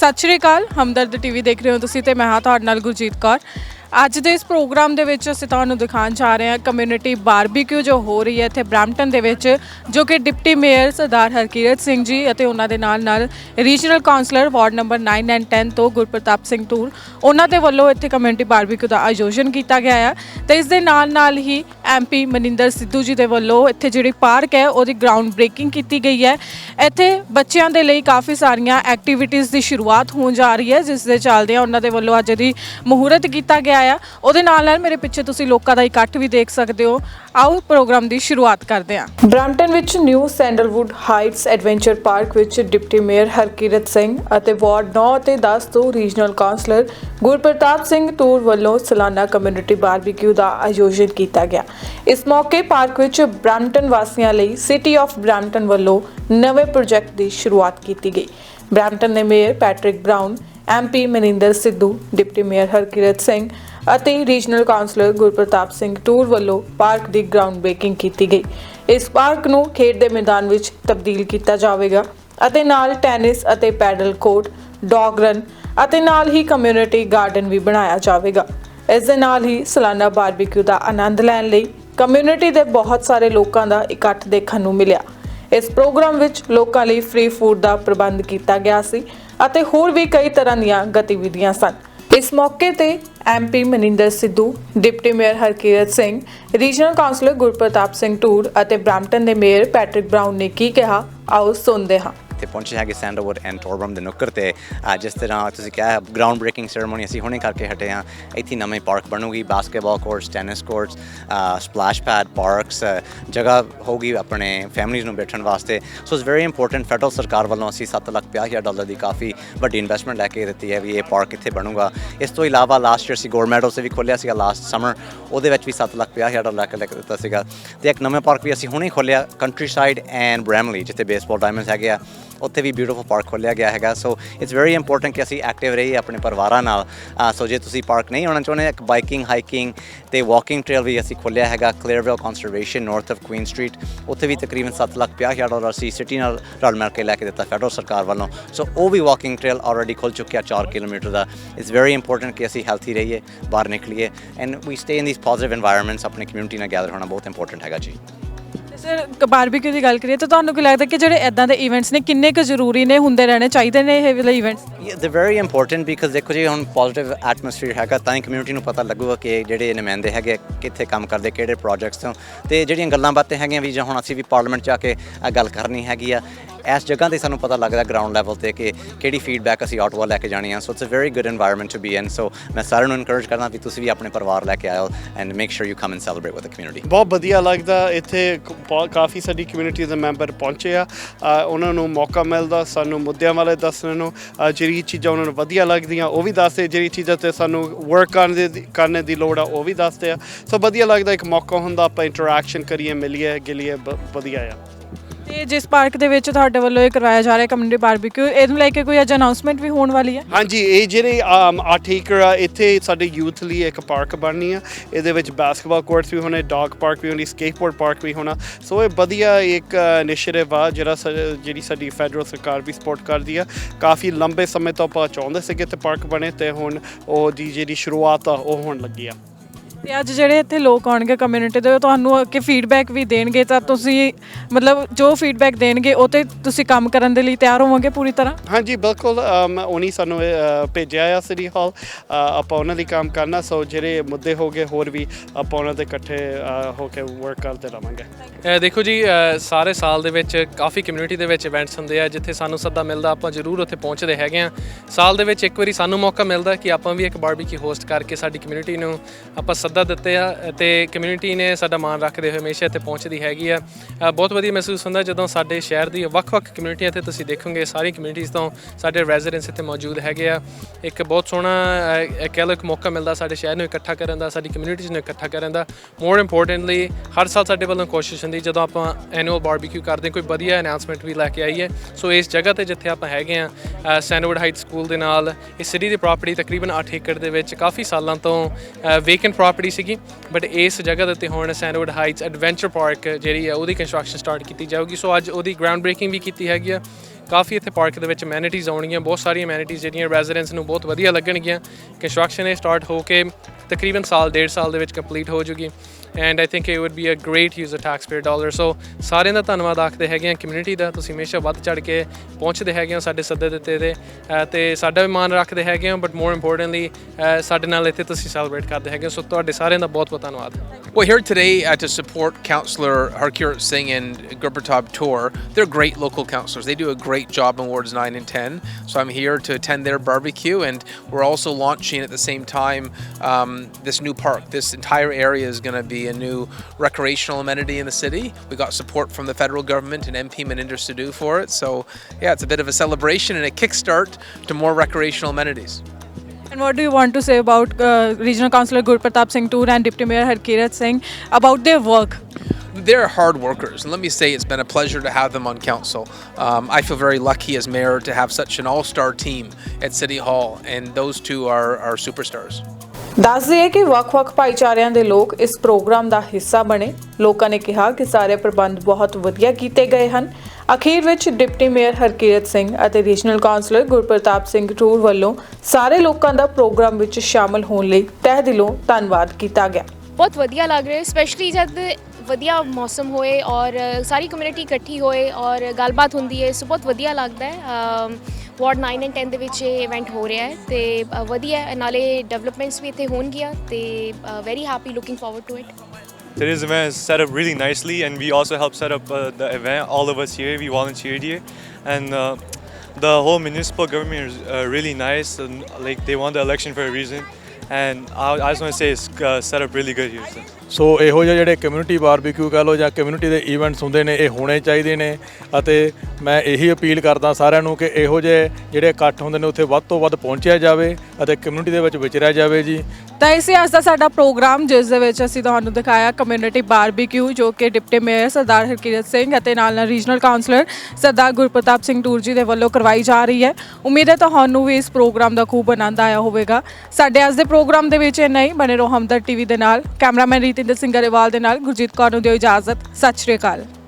ਸਤਿ ਸ਼੍ਰੀ ਅਕਾਲ, ਹਮਦਰਦ ਟੀਵੀ ਦੇਖ ਰਹੇ ਹੋ ਤੁਸੀਂ ਤੇ ਮੈਂ ਹਾਂ ਤੁਹਾਡੇ ਨਾਲ ਗੁਰਜੀਤ ਕੌਰ। ਅੱਜ ਦੇ ਇਸ ਪ੍ਰੋਗਰਾਮ ਦੇ ਵਿੱਚ ਅਸੀਂ ਤੁਹਾਨੂੰ ਦਿਖਾਉਣ ਜਾ ਰਹੇ ਹਾਂ ਕਮਿਊਨਿਟੀ ਬਾਰਬੀਕਿਊ ਜੋ ਹੋ ਰਹੀ ਹੈ ਇੱਥੇ ਬ੍ਰੈਂਪਟਨ ਦੇ ਵਿੱਚ, ਜੋ ਕਿ ਡਿਪਟੀ ਮੇਅਰ ਸਰਦਾਰ ਹਰਕੀਰਤ ਸਿੰਘ ਜੀ ਅਤੇ ਉਹਨਾਂ ਦੇ ਨਾਲ ਨਾਲ regional councillor ward number 9 and 10 ਤੋਂ ਗੁਰਪ੍ਰਤਾਪ ਸਿੰਘ ਟੂਰ ਉਹਨਾਂ ਦੇ ਵੱਲੋਂ ਇੱਥੇ ਕਮਿਊਨਿਟੀ ਬਾਰਬੀਕਿਊ ਦਾ ਆਯੋਜਨ ਕੀਤਾ ਗਿਆ ਹੈ ਤੇ ਇਸ ਦੇ ਨਾਲ ਨਾਲ ਹੀ ਐਮਪੀ ਮਨਿੰਦਰ ਸਿੱਧੂ ਜੀ ਦੇ ਵੱਲੋਂ ਇੱਥੇ ਜਿਹੜੀ ਪਾਰਕ ਹੈ, ਉਹਦੀ ਗਰਾਊਂਡ ਬ੍ਰੇਕਿੰਗ ਕੀਤੀ ਗਈ ਹੈ। ਇੱਥੇ ਬੱਚਿਆਂ ਦੇ ਲਈ ਕਾਫੀ ਸਾਰੀਆਂ ਐਕਟੀਵਿਟੀਜ਼ ਦੀ ਸ਼ੁਰੂਆਤ ਹੋਣ ਜਾ ਰਹੀ ਹੈ, ਜਿਸ ਦੇ ਚੱਲਦਿਆਂ ਉਹਨਾਂ ਦੇ ਵੱਲੋਂ ਅੱਜ ਦੀ ਮਹੂਰਤ ਕੀਤਾ ਗਿਆ ਆ ਉਹਦੇ ਨਾਲ ਨਾਲ ਮੇਰੇ ਪਿੱਛੇ ਤੁਸੀਂ ਲੋਕਾਂ ਦਾ ਇਕੱਠ ਵੀ ਦੇਖ ਸਕਦੇ ਹੋ। ਆਓ ਪ੍ਰੋਗਰਾਮ ਦੀ ਸ਼ੁਰੂਆਤ ਕਰਦੇ ਹਾਂ। ਬ੍ਰੈਂਪਟਨ ਵਿੱਚ New Sandalwood Heights Adventure Park ਵਿੱਚ ਡਿਪਟੀ ਮੇਅਰ ਹਰਕੀਰਤ ਸਿੰਘ ਅਤੇ ਵਾਰਡ 9 ਅਤੇ 10 ਤੋਂ ਰੀਜਨਲ ਕਾਉਂਸਲਰ ਗੁਰਪ੍ਰਤਾਪ ਸਿੰਘ ਤੂਰ ਵੱਲੋਂ ਸਾਲਾਨਾ ਕਮਿਊਨਿਟੀ ਬਾਰਬੀਕਿਊ ਦਾ ਆਯੋਜਨ ਕੀਤਾ ਗਿਆ। ਇਸ ਮੌਕੇ ਪਾਰਕ ਵਿੱਚ ਬ੍ਰੈਂਪਟਨ ਵਾਸੀਆਂ ਲਈ ਸਿਟੀ ਆਫ ਬ੍ਰੈਂਪਟਨ ਵੱਲੋਂ ਨਵੇਂ ਪ੍ਰੋਜੈਕਟ ਦੀ ਸ਼ੁਰੂਆਤ ਕੀਤੀ ਗਈ। ਬ੍ਰੈਂਟਨ ਦੇ mayor Patrick Brown MP Maninder Sidhu, deputy mayor Harkirat Singh ਅਤੇ ਰੀਜਨਲ ਕਾਉਂਸਲਰ ਗੁਰਪ੍ਰਤਾਪ ਸਿੰਘ ਟੂਰ ਵੱਲੋਂ ਪਾਰਕ ਦੀ ਗਰਾਊਂਡ ਬ੍ਰੇਕਿੰਗ ਕੀਤੀ ਗਈ। ਇਸ ਪਾਰਕ ਨੂੰ ਖੇਡ ਦੇ ਮੈਦਾਨ ਵਿੱਚ ਤਬਦੀਲ ਕੀਤਾ ਜਾਵੇਗਾ ਅਤੇ ਨਾਲ ਟੈਨਿਸ ਅਤੇ ਪੈਡਲ ਕੋਰਟ, ਡੌਗ ਰਨ ਅਤੇ ਨਾਲ ਹੀ ਕਮਿਊਨਿਟੀ ਗਾਰਡਨ ਵੀ ਬਣਾਇਆ ਜਾਵੇਗਾ। ਇਸ ਦੇ ਨਾਲ ਹੀ ਸਾਲਾਨਾ ਬਾਰਬੀਕਿਊ ਦਾ ਆਨੰਦ ਲੈਣ ਲਈ ਕਮਿਊਨਿਟੀ ਦੇ ਬਹੁਤ ਸਾਰੇ ਲੋਕਾਂ ਦਾ ਇਕੱਠ ਦੇਖਣ ਨੂੰ ਮਿਲਿਆ। ਇਸ ਪ੍ਰੋਗਰਾਮ ਵਿੱਚ ਲੋਕਾਂ ਲਈ ਫ੍ਰੀ ਫੂਡ ਦਾ ਪ੍ਰਬੰਧ ਕੀਤਾ ਗਿਆ ਸੀ ਅਤੇ ਹੋਰ ਵੀ ਕਈ ਤਰ੍ਹਾਂ ਦੀਆਂ ਗਤੀਵਿਧੀਆਂ ਸਨ। ਇਸ ਮੌਕੇ ਤੇ MP Maninder Sidhu, deputy mayor Harkirat Singh, regional councillor Gurpratap Singh Toor ਅਤੇ ਬ੍ਰਾਂਪਟਨ ਦੇ ਮੇਅਰ ਪੈਟਰਿਕ ਬ੍ਰਾਊਨ ਨੇ ਕੀ ਕਿਹਾ, ਆਓ ਸੁਣਦੇ ਹਾਂ। ਇੱਥੇ ਪਹੁੰਚੇ ਹੈਗੇ ਸੈਂਡਲਵੁੱਡ ਐਂਡ ਟੋਰਬਮ ਦੇ ਨੁੱਕਰ ਤੇ। ਜਿਸ ਤਰ੍ਹਾਂ ਤੁਸੀਂ ਕਿਹਾ ਗਰਾਊਂਡ ਬ੍ਰੇਕਿੰਗ ਸੈਰੇਮਨੀ ਅਸੀਂ ਹੁਣੇ ਕਰਕੇ ਹਟੇ ਹਾਂ। ਇੱਥੇ ਨਵੇਂ ਪਾਰਕ ਬਣੂਗੀ basketball courts tennis courts splash pad parks ਜਗ੍ਹਾ ਹੋਗੀ ਆਪਣੇ ਫੈਮਿਲੀਜ਼ ਨੂੰ ਬੈਠਣ ਵਾਸਤੇ। So it's very important federal ਸਰਕਾਰ ਵੱਲੋਂ ਅਸੀਂ 7 ਲੱਖ 50 ਹਜ਼ਾਰ ਡਾਲਰ ਦੀ ਕਾਫੀ ਵੱਡੀ ਇਨਵੈਸਟਮੈਂਟ ਲੈ ਕੇ ਦਿੱਤੀ ਹੈ ਵੀ ਇਹ ਪਾਰਕ ਇੱਥੇ ਬਣੂਗਾ। ਇਸ ਤੋਂ ਇਲਾਵਾ ਲਾਸਟ ਈਅਰ ਅਸੀਂ ਗੋਲਡ ਮੈਡਲ ਸੇ ਵੀ ਖੋਲਿਆ ਸੀਗਾ ਲਾਸਟ ਸਮਰ ਉਹਦੇ ਵਿੱਚ ਵੀ 7 ਲੱਖ 50 ਹਜ਼ਾਰ ਡਾਲਰ ਲੈ ਕੇ ਲੈ ਕੇ ਦਿੱਤਾ ਸੀਗਾ। ਤੇ ਇੱਕ ਨਵੇਂ ਪਾਰਕ ਵੀ ਅਸੀਂ ਹੁਣੇ ਖੋਲਿਆ ਕੰਟਰੀ ਸਾਈਡ ਐਂਡ ਬ੍ਰੈਮਲੀ ਜਿੱਥੇ ਬੇਸਬਾਲ ਡਾਇਮੰਡਸ ਹੈਗੇ ਆ। ਉੱਥੇ ਵੀ ਬਿਊਟੀਫੁਲ ਪਾਰਕ ਖੋਲਿਆ ਗਿਆ ਹੈਗਾ। ਸੋ ਇਟਸ ਵੈਰੀ ਇੰਪੋਰਟੈਂਟ ਕਿ ਅਸੀਂ ਐਕਟਿਵ ਰਹੀਏ ਆਪਣੇ ਪਰਿਵਾਰਾਂ ਨਾਲ। ਸੋ ਜੇ ਤੁਸੀਂ ਪਾਰਕ ਨਹੀਂ ਆਉਣਾ ਚਾਹੁੰਦੇ, ਇੱਕ ਬਾਈਕਿੰਗ ਹਾਈਕਿੰਗ ਤੇ ਵਾਕਿੰਗ ਟ੍ਰੇਲ ਵੀ ਅਸੀਂ ਖੋਲਿਆ ਹੈਗਾ Claireville conservation north of Queen street ਉੱਥੇ ਵੀ ਤਕਰੀਬਨ 7 ਲੱਖ 50000 ਡਾਲਰ ਅਸੀਂ ਸਿਟੀ ਨਾਲ ਰਲ ਮਿਲ ਕੇ ਲੈ ਕੇ ਦਿੱਤਾ ਫੈਡਰਲ ਸਰਕਾਰ ਵੱਲੋਂ। ਸੋ ਉਹ ਵੀ ਵਾਕਿੰਗ ਟ੍ਰੇਲ ਆਲਰੇਡੀ ਖੁੱਲ ਚੁੱਕਿਆ 4 ਕਿਲੋਮੀਟਰ ਦਾ। ਇਟਸ ਵੈਰੀ ਇੰਪੋਰਟੈਂਟ ਕਿ ਅਸੀਂ ਹੈਲਥੀ ਰਹੀਏ, ਬਾਹਰ ਨਿਕਲੀਏ। And we stay in these positive environments ਆਪਣੇ ਕਮਿਊਨਿਟੀ ਨਾਲ ਗੈਦਰ ਹੋਣਾ ਬਹੁਤ ਇੰਪੋਰਟੈਂਟ ਹੈਗਾ ਜੀ। ਸਰ ਬਾਰਬੀਕਿਊ ਦੀ ਗੱਲ ਕਰੀਏ ਤਾਂ ਤੁਹਾਨੂੰ ਕੀ ਲੱਗਦਾ ਕਿ ਜਿਹੜੇ ਇਦਾਂ ਦੇ ਇਵੈਂਟਸ ਨੇ, ਕਿੰਨੇ ਕੁ ਜ਼ਰੂਰੀ ਨੇ, ਹੁੰਦੇ ਰਹਿਣੇ ਚਾਹੀਦੇ ਨੇ ਇਹ ਵਾਲੇ ਇਵੈਂਟਸ ਦੇ ਵੈਰੀ ਇੰਪੋਰਟੈਂਟ ਬਿਕਾਜ਼ ਦੇਖੋ ਜੀ, ਹੁਣ ਪੋਜ਼ਿਟਿਵ ਐਟਮੋਸਫੀਅਰ ਹੈਗਾ ਤਾਂ ਹੀ ਕਮਿਊਨਿਟੀ ਨੂੰ ਪਤਾ ਲੱਗੂਗਾ ਕਿ ਜਿਹੜੇ ਨੁਮਾਇੰਦੇ ਹੈਗੇ ਕਿੱਥੇ ਕੰਮ ਕਰਦੇ, ਕਿਹੜੇ ਪ੍ਰੋਜੈਕਟਸ ਤੋਂ। ਤੇ ਜਿਹੜੀਆਂ ਗੱਲਾਂ ਬਾਤਾਂ ਹੈਗੀਆਂ ਵੀ ਜਾਂ ਹੁਣ ਅਸੀਂ ਵੀ ਪਾਰਲੀਮੈਂਟ 'ਚ ਆ ਕੇ ਆਹ ਗੱਲ ਕਰਨੀ ਹੈਗੀ ਆ ਇਸ ਜਗ੍ਹਾ ਤੇ ਸਾਨੂੰ ਪਤਾ ਲੱਗਦਾ ਗਰਾਊਂਡ ਲੈਵਲ ਤੇ ਕਿ ਕਿਹੜੀ ਫੀਡਬੈਕ ਅਸੀਂ ਆਟਵਾ ਲੈ ਕੇ ਜਾਣੀ ਆ। So it's a very good environment to be in so ਮੈਂ ਸਾਰਿਆਂ ਨੂੰ ਇਨਕਰੇਜ ਕਰਦਾ ਵੀ ਤੁਸੀਂ ਵੀ ਆਪਣੇ ਪਰਿਵਾਰ ਲੈ ਕੇ ਆਇਓ and make sure you come and celebrate with the community ਬਹੁਤ ਵਧੀਆ ਲੱਗਦਾ ਇੱਥੇ ਕਾਫੀ ਸਾਡੀ ਕਮਿਊਨਿਟੀ ਦੇ ਮੈਂਬਰ ਪਹੁੰਚੇ ਆ। ਉਹਨਾਂ ਨੂੰ ਮੌਕਾ ਮਿਲਦਾ, ਸਾਨੂੰ ਮੁੱਦਿਆਂ ਵਾਲੇ ਦੱਸਣ ਨੂੰ। ਜਿਹੜੀ ਚੀਜ਼ਾਂ ਉਹਨਾਂ ਨੂੰ ਵਧੀਆ ਲੱਗਦੀਆਂ, ਉਹ ਵੀ ਦੱਸਦੇ। ਜਿਹੜੀ ਚੀਜ਼ਾਂ ਤੇ ਸਾਨੂੰ ਵਰਕ ਕਰਨ ਦੀ ਕਰਨ ਦੀ ਲੋੜ ਆ, ਉਹ ਵੀ ਦੱਸਦੇ ਆ। ਸੋ ਵਧੀਆ ਲੱਗਦਾ ਇੱਕ ਮੌਕਾ ਹੁੰਦਾ, ਆਪਾਂ ਇੰਟਰੈਕਸ਼ਨ ਕਰੀਏ, ਮਿਲੀਏ, ਗਿਲੀਏ ਵਧੀਆ ਆ। ਤੇ ਜਿਸ ਪਾਰਕ ਦੇ ਵਿੱਚ ਤੁਹਾਡੇ ਵੱਲੋਂ ਇਹ ਕਰਵਾਇਆ ਜਾ ਰਿਹਾ ਕਮਿਊਨਿਟੀ ਬਾਰਬੀਕਿਊ ਇਹਨੂੰ ਲੈ ਕੇ ਕੋਈ ਅੱਜ ਅਨਾਉਂਸਮੈਂਟ ਵੀ ਹੋਣ ਵਾਲੀ ਹੈ? ਹਾਂਜੀ, ਇਹ ਜਿਹੜੇ 8 ਏਕੜ ਆ, ਇੱਥੇ ਸਾਡੇ ਯੂਥ ਲਈ ਇੱਕ ਪਾਰਕ ਬਣਨੀ ਆ। ਇਹਦੇ ਵਿੱਚ ਬਾਸਕਟਬਾਲ ਕੋਰਟਸ ਵੀ ਹੋਣੇ ਡੌਗ ਪਾਰਕ ਵੀ ਹੋਣੀ ਸਕੇਟਬੋਰਡ ਪਾਰਕ ਵੀ ਹੋਣਾ। ਸੋ ਇਹ ਵਧੀਆ ਇੱਕ ਇਨੀਸ਼ੀਏਟਿਵ ਆ, ਜਿਹੜਾ ਸਾ- ਜਿਹੜੀ ਸਾਡੀ ਫੈਡਰਲ ਸਰਕਾਰ ਵੀ ਸਪੋਰਟ ਕਰਦੀ ਆ। ਕਾਫੀ ਲੰਬੇ ਸਮੇਂ ਤੋਂ ਆਪਾਂ ਚਾਹੁੰਦੇ ਸੀਗੇ ਤੇ ਪਾਰਕ ਬਣੇ ਤੇ ਹੁਣ ਉਹ ਦੀ ਜਿਹੜੀ ਸ਼ੁਰੂਆਤ ਆ, ਉਹ ਹੋਣ ਲੱਗੀ ਆ। ਤੇ ਅੱਜ ਜਿਹੜੇ ਇੱਥੇ ਲੋਕ ਆਉਣਗੇ ਕਮਿਊਨਿਟੀ ਦੇ ਉਹ ਤੁਹਾਨੂੰ ਆ ਕੇ ਫੀਡਬੈਕ ਵੀ ਦੇਣਗੇ ਤਾਂ ਤੁਸੀਂ ਮਤਲਬ ਜੋ ਫੀਡਬੈਕ ਦੇਣਗੇ ਉਹ ਤੇ ਤੁਸੀਂ ਕੰਮ ਕਰਨ ਦੇ ਲਈ ਤਿਆਰ ਹੋਵੋਗੇ ਪੂਰੀ ਤਰ੍ਹਾਂ? ਹਾਂਜੀ ਬਿਲਕੁਲ ਉਹਨੀ ਸਾਨੂੰ ਭੇਜਿਆ ਆ ਸਿਟੀ ਹਾਲ ਆਪਾਂ ਉਹਨਾਂ ਲਈ ਕੰਮ ਕਰਨਾ ਸੋ ਜਿਹੜੇ ਮੁੱਦੇ ਹੋਗੇ ਹੋਰ ਵੀ ਆਪਾਂ ਉਹਨਾਂ ਦੇ ਇਕੱਠੇ ਹੋ ਕੇ ਵਰਕ ਕਰਦੇ ਰਵਾਂਗੇ। ਦੇਖੋ ਜੀ ਸਾਰੇ ਸਾਲ ਦੇ ਵਿੱਚ ਕਾਫੀ ਕਮਿਊਨਿਟੀ ਦੇ ਵਿੱਚ ਇਵੈਂਟਸ ਹੁੰਦੇ ਆ ਜਿੱਥੇ ਸਾਨੂੰ ਸੱਦਾ ਮਿਲਦਾ ਆਪਾਂ ਜ਼ਰੂਰ ਉੱਥੇ ਪਹੁੰਚਦੇ ਹੈਗੇ ਆ। ਸਾਲ ਦੇ ਵਿੱਚ ਇੱਕ ਵਾਰੀ ਸਾਨੂੰ ਮੌਕਾ ਮਿਲਦਾ ਕਿ ਆਪਾਂ ਵੀ ਇੱਕ ਬਾਰਬੀਕਿਊ ਹੋਸਟ ਕਰਕੇ ਸਾਡੀ ਕਮਿਊਨਿਟੀ ਨੂੰ ਆਪਾਂ ਸੱਦਾ ਦਿੱਤੇ ਆ ਤੇ ਕਮਿਊਨਿਟੀ ਨੇ ਸਾਡਾ ਮਾਣ ਰੱਖਦੇ ਹੋਏ ਹਮੇਸ਼ਾ ਇੱਥੇ ਪਹੁੰਚਦੀ ਹੈਗੀ ਆ। ਬਹੁਤ ਵਧੀਆ ਮਹਿਸੂਸ ਹੁੰਦਾ ਜਦੋਂ ਸਾਡੇ ਸ਼ਹਿਰ ਦੀ ਵੱਖ-ਵੱਖ ਕਮਿਊਨਿਟੀਆਂ ਇੱਥੇ ਤੁਸੀਂ ਦੇਖੋਗੇ ਸਾਰੀ ਕਮਿਊਨਿਟੀਜ਼ ਤੋਂ ਸਾਡੇ ਰੈਜ਼ੀਡੈਂਟਸ ਇੱਥੇ ਮੌਜੂਦ ਹੈਗੇ ਆ। ਇੱਕ ਬਹੁਤ ਸੋਹਣਾ ਅ, ਕਹਿ ਲਓ ਇੱਕ ਮੌਕਾ ਮਿਲਦਾ ਸਾਡੇ ਸ਼ਹਿਰ ਨੂੰ ਇਕੱਠਾ ਕਰਨ ਦਾ ਸਾਡੀ ਕਮਿਊਨਿਟੀਜ਼ ਨੂੰ ਇਕੱਠਾ ਕਰਨ ਦਾ। ਮੋਰ ਇੰਪੋਰਟੈਂਟਲੀ ਹਰ ਸਾਲ ਸਾਡੇ ਵੱਲੋਂ ਕੋਸ਼ਿਸ਼ ਹੁੰਦੀ ਜਦੋਂ ਆਪਾਂ ਐਨੂਅਲ ਬਾਰਬੀਕਿਊ ਕਰਦੇ ਕੋਈ ਵਧੀਆ ਅਨਾਉਂਸਮੈਂਟ ਵੀ ਲੈ ਕੇ ਆਈਏ। ਸੋ ਇਸ ਜਗ੍ਹਾ ਤੇ ਜਿੱਥੇ ਆਪਾਂ ਹੈਗੇ ਆ ਸੈਨਵੁੱਡ ਹਾਈਟ ਸਕੂਲ ਦੇ ਨਾਲ ਇਸ ਸਿਟੀ ਦੀ ਪ੍ਰਾਪਰਟੀ ਤਕਰੀਬਨ 8 ਏਕੜ ਦੇ ਵਿੱਚ ਕਾਫੀ ਸਾਲਾਂ ਤੋਂ ਵੇਕੈਂਟ ਪ੍ਰਾਪਰਟੀ ਸੀਗੀ ਬਟ ਇਸ ਜਗ੍ਹਾ ਦੇ ਉੱਤੇ ਹੁਣ ਸੈਨਵੁੱਡ ਹਾਈਟਸ ਐਡਵੈਂਚਰ ਪਾਰਕ ਜਿਹੜੀ ਹੈ ਉਹਦੀ ਕੰਸਟਰਕਸ਼ਨ ਸਟਾਰਟ ਕੀਤੀ ਜਾਊਗੀ। ਸੋ ਅੱਜ ਉਹਦੀ ਗਰਾਊਂਡ ਬ੍ਰੇਕਿੰਗ ਵੀ ਕੀਤੀ ਹੈਗੀ ਆ। ਕਾਫੀ ਇੱਥੇ ਪਾਰਕ ਦੇ ਵਿੱਚ ਅਮੈਨਿਟੀਜ਼ ਆਉਣਗੀਆਂ, ਬਹੁਤ ਸਾਰੀਆਂ ਅਮੈਨਿਟੀਜ਼ ਜਿਹੜੀਆਂ ਰੈਜ਼ੀਡੈਂਟਸ ਨੂੰ ਬਹੁਤ ਵਧੀਆ ਲੱਗਣਗੀਆਂ। ਕੰਸਟਰਕਸ਼ਨ ਇਹ ਸਟਾਰਟ ਹੋ ਕੇ ਤਕਰੀਬਨ ਸਾਲ ਡੇਢ ਸਾਲ ਦੇ ਵਿੱਚ ਕੰਪਲੀਟ ਹੋ ਜੂਗੀ and I think it would be a great use of taxpayer dollar so ਸਾਰਿਆਂ ਦਾ ਧੰਨਵਾਦ ਆਖਦੇ ਹੈਗੇ ਆ ਕਮਿਊਨਿਟੀ ਦਾ ਤੁਸੀਂ ਹਮੇਸ਼ਾ ਵੱਧ ਚੜ ਕੇ ਪਹੁੰਚਦੇ ਹੈਗੇ ਹੋ ਸਾਡੇ ਸੱਦੇ ਦਿੱਤੇ ਤੇ ਅ, ਤੇ ਸਾਡਾ ਵੀ ਮਾਣ ਰੱਖਦੇ ਹੈਗੇ ਹੋ ਬਟ ਮੋਰ ਇੰਪੋਰਟੈਂਟਲੀ ਸਾਡੇ ਨਾਲ ਇੱਥੇ ਤੁਸੀਂ ਸੈਲੀਬ੍ਰੇਟ ਕਰਦੇ ਹੈਗੇ ਹੋ ਸੋ ਤੁਹਾਡੇ ਸਾਰਿਆਂ ਦਾ ਬਹੁਤ ਬਹੁਤ ਧੰਨਵਾਦ We're here today uh, to support Councillor Harkirat Singh and Gurpratap Tour. They're great local councillors. They do a great job in Wards 9 and 10. So I'm here to attend their barbecue, and we're also launching at the same time um, this new park. This entire area is going to be a new recreational amenity in the city. We got support from the federal government and MP Maninder Sidhu for it. So yeah, it's a bit of a celebration and a kickstart to more recreational amenities. And what do you want to say about uh, Regional Councillor Gurpratap Singh Toor and Deputy Mayor Harkirat Singh about their work? They're hard workers, and let me say it's been a pleasure to have them on council. Um, I feel very lucky as mayor to have such an all-star team at City Hall, and those two are, are superstars. ਦੱਸ ਦਈਏ ਕਿ ਵੱਖ-ਵੱਖ ਭਾਈਚਾਰਿਆਂ ਦੇ ਲੋਕ ਇਸ programme ਦਾ ਹਿੱਸਾ ਬਣੇ। ਲੋਕਾਂ ਨੇ ਕਿਹਾ ਕਿ ਸਾਰੇ ਪ੍ਰਬੰਧ ਬਹੁਤ ਵਧੀਆ ਕੀਤੇ ਗਏ ਹਨ। ਅਖੀਰ ਵਿੱਚ ਡਿਪਟੀ ਮੇਅਰ ਹਰਕੀਰਤ ਸਿੰਘ ਅਤੇ ਰੀਜਨਲ ਕਾਉਂਸਲਰ ਗੁਰਪ੍ਰਤਾਪ ਸਿੰਘ ਟੂਰ ਵੱਲੋਂ ਸਾਰੇ ਲੋਕਾਂ ਦਾ ਪ੍ਰੋਗਰਾਮ ਵਿੱਚ ਸ਼ਾਮਲ ਹੋਣ ਲਈ ਤਹਿ ਦਿਲੋਂ ਧੰਨਵਾਦ ਕੀਤਾ ਗਿਆ। ਬਹੁਤ ਵਧੀਆ ਲੱਗ ਰਿਹਾ ਸਪੈਸ਼ਲੀ ਜਦ ਵਧੀਆ ਮੌਸਮ ਹੋਏ ਔਰ ਸਾਰੀ ਕਮਿਊਨਿਟੀ ਇਕੱਠੀ ਹੋਏ ਔਰ ਗੱਲਬਾਤ ਹੁੰਦੀ ਹੈ, ਸੋ ਬਹੁਤ ਵਧੀਆ ਲੱਗਦਾ ਹੈ। ਵਾਰਡ 9 ਐਂਡ 10 ਦੇ ਵਿੱਚ ਇਹ ਇਵੈਂਟ ਹੋ ਰਿਹਾ ਹੈ ਤੇ ਅ, ਵਧੀਆ ਹੈ ਨਾਲੇ ਡਿਵੈਲਪਮੈਂਟਸ ਵੀ ਇੱਥੇ ਹੋਣਗੀਆਂ ਤੇ very happy looking forward to it Today's event is set up really nicely, and we also helped set up uh, the event. All of us here, we volunteered here, and uh, the whole municipal government is uh, really nice. And, like they won the election for a reason, and I, I just want to say it's uh, set up really good here. So. So ਇਹੋ ਜਿਹੇ ਜਿਹੜੇ community barbecue ਕਹ ਲਓ ਜਾਂ community ਦੇ events ਹੁੰਦੇ ਨੇ, ਇਹ ਹੋਣੇ ਚਾਹੀਦੇ ਨੇ। ਅਤੇ ਮੈਂ ਇਹੀ ਅਪੀਲ ਕਰਦਾ ਸਾਰਿਆਂ ਨੂੰ ਕਿ ਇਹੋ ਜਿਹੇ ਜਿਹੜੇ ਇਕੱਠ ਹੁੰਦੇ ਨੇ, ਉੱਥੇ ਵੱਧ ਤੋਂ ਵੱਧ ਪਹੁੰਚਿਆ ਜਾਵੇ ਅਤੇ ਕਮਿਊਨਿਟੀ ਦੇ ਵਿੱਚ ਵਿਚਰਿਆ ਜਾਵੇ ਜੀ। ਤਾਂ ਇਸੇ ਅੱਜ ਦਾ ਸਾਡਾ ਪ੍ਰੋਗਰਾਮ, ਜਿਸ ਦੇ ਵਿੱਚ ਅਸੀਂ ਤੁਹਾਨੂੰ ਦਿਖਾਇਆ ਕਮਿਊਨਿਟੀ ਬਾਰਬੀਕਿਊ ਜੋ ਕਿ ਡਿਪਟੀ ਮੇਅਰ ਸਰਦਾਰ ਹਰਕੀਰਤ ਸਿੰਘ ਅਤੇ ਨਾਲ ਨਾਲ ਰੀਜਨਲ ਕਾਉਂਸਲਰ ਸਰਦਾਰ ਗੁਰਪ੍ਰਤਾਪ ਸਿੰਘ ਟੂਰ ਜੀ ਦੇ ਵੱਲੋਂ ਕਰਵਾਈ ਜਾ ਰਹੀ ਹੈ। ਉਮੀਦ ਹੈ ਤੁਹਾਨੂੰ ਵੀ ਇਸ ਪ੍ਰੋਗਰਾਮ ਦਾ ਖੂਬ ਆਨੰਦ ਆਇਆ ਹੋਵੇਗਾ। ਸਾਡੇ ਅੱਜ ਦੇ ਪ੍ਰੋਗਰਾਮ ਦੇ ਵਿੱਚ ਇੰਨਾ ਹੀ। ਬਨੇ ਰਹੋ ਹਮਦਰ ਟੀਵੀ ਦੇ ਨਾਲ। ਕੈਮਰਾਮੈਨ ਰੀਤਿੰਦਰ ਸਿੰਘ ਗਰੇਵਾਲ ਦੇ ਨਾਲ ਗੁਰਜੀਤ ਕੌਰ ਨੂੰ ਦਿਓ ਇਜਾਜ਼ਤ। ਸਤਿ ਸ਼੍ਰੀ ਅਕਾਲ।